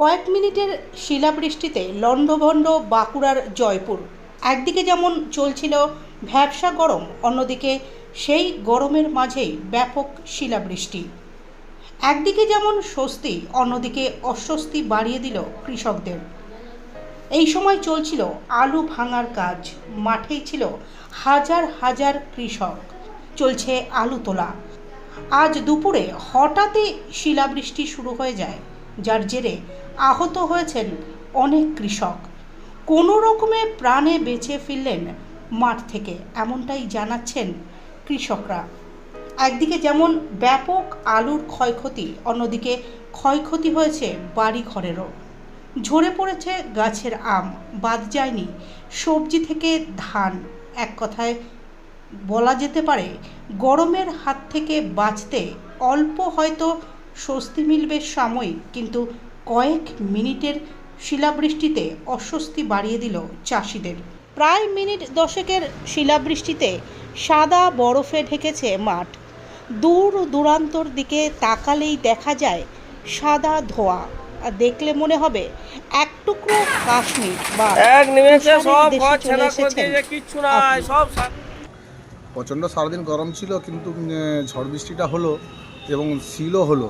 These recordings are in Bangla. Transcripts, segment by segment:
কয়েক মিনিটের শিলাবৃষ্টিতে লণ্ডভণ্ড বাঁকুড়ার জয়পুর। একদিকে যেমন চলছিল ভ্যাবসা গরম, অন্যদিকে সেই গরমের মাঝেই ব্যাপক শিলাবৃষ্টি। একদিকে যেমন স্বস্তি, অন্যদিকে অস্বস্তি বাড়িয়ে দিল কৃষকদের। এই সময় চলছিল আলু ভাঙার কাজ, মাঠেই ছিল হাজার হাজার কৃষক। চলছে আলু তোলা। আজ দুপুরে হঠাৎই শিলাবৃষ্টি শুরু হয়ে যায়, যার জেরে আহত হয়েছেন অনেক কৃষক। কোনো রকমে প্রাণে বেঁচে ফিরলেন মাঠ থেকে, এমনটাই জানাচ্ছেন কৃষকরা। একদিকে যেমন ব্যাপক আলুর ক্ষয়ক্ষতি, অন্যদিকে ক্ষয়ক্ষতি হয়েছে বাড়ি ঘরেরও ঝরে পড়েছে গাছের আম, বাদ যায়নি সবজি থেকে ধান। এক কথায় বলা যেতে পারে, গরমের হাত থেকে বাঁচতে অল্প হয়তো স্বস্তি মিলবে সাময়িক, কিন্তু কয়েক মিনিটের শিলাবৃষ্টিতে অস্বস্তি বাড়িয়ে দিল চাষিদের। প্রায় মিনিট দশেকের শিলাবৃষ্টিতে সাদা বরফে ঢেকেছে মাঠ। দূর দূরান্তর দিকে তাকালেই দেখা যায় সাদা ধোয়া। আর দেখলে মনে হবে এক টুকরো কাশ্মীর বা এক নিমেষে সব দেশে ঘর ছেঁড়া করে দিয়েছে কিচ্ছু নাই সব প্রচণ্ড সারাদিন গরম ছিল কিন্তু ঝড় বৃষ্টিটা হলো এবং শিলও হলো।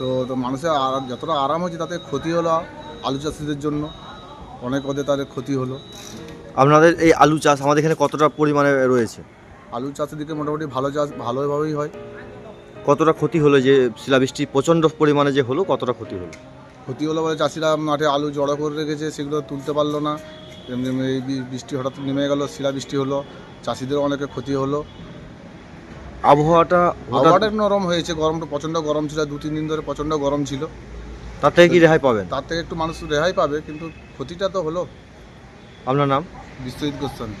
তো তো মানুষের আর- যতটা আরাম হয়েছে তাতে ক্ষতি হলো আলু চাষিদের জন্য। অনেক ওদের তাদের ক্ষতি হলো। আপনাদের এই আলু চাষ আমাদের এখানে কতটা পরিমাণে রয়েছে? আলু চাষের দিকে মোটামুটি ভালো চাষ ভালোভাবেই হয়। কতটা ক্ষতি হলো যে শিলাবৃষ্টি প্রচণ্ড পরিমাণে যে হলো কতটা ক্ষতি হলো? ক্ষতি হলো বলে চাষিরা মাঠে আলু জড়ো করে রেখেছে সেগুলো তুলতে পারল না। এই বৃষ্টি হঠাৎ নেমে গেল শিলা বৃষ্টি হলো চাষিদেরও অনেকে ক্ষতি হলো। আবহাওয়াটা আবহাওয়াটা নরম হয়েছে গরমটা প্রচণ্ড গরম ছিল দু তিন দিন ধরে প্রচণ্ড গরম ছিল। তার থেকে কি রেহাই পাবে তার থেকে একটু মানুষ রেহাই পাবে কিন্তু ক্ষতিটা তো হলো। আপনার নাম? বিশ্বজিৎ গোস্বামী।